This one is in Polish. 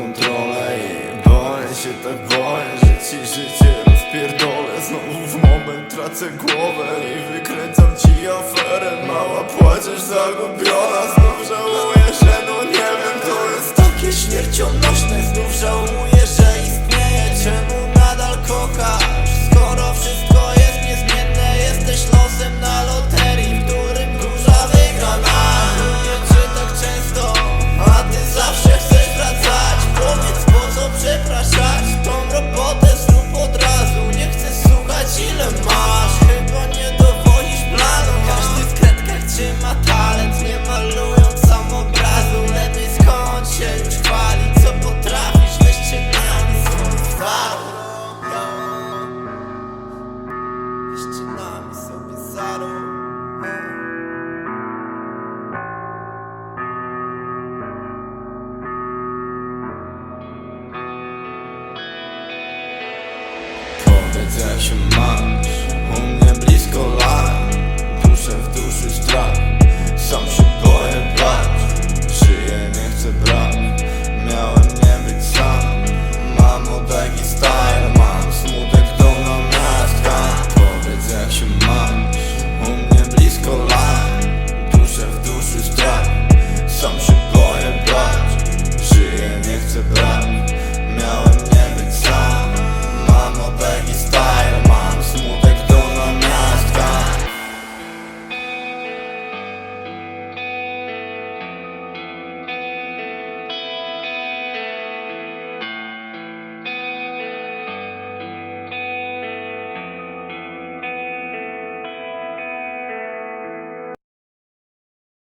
kontrolę I boję się, tak boję, że ci życie rozpierdolę. Znowu w moment tracę głowę i wykręcam ci aferę. Mała płaczesz zagubiona Znowu zero. Powiedz jak się masz, u mnie blisko lat Duszę w duszy strach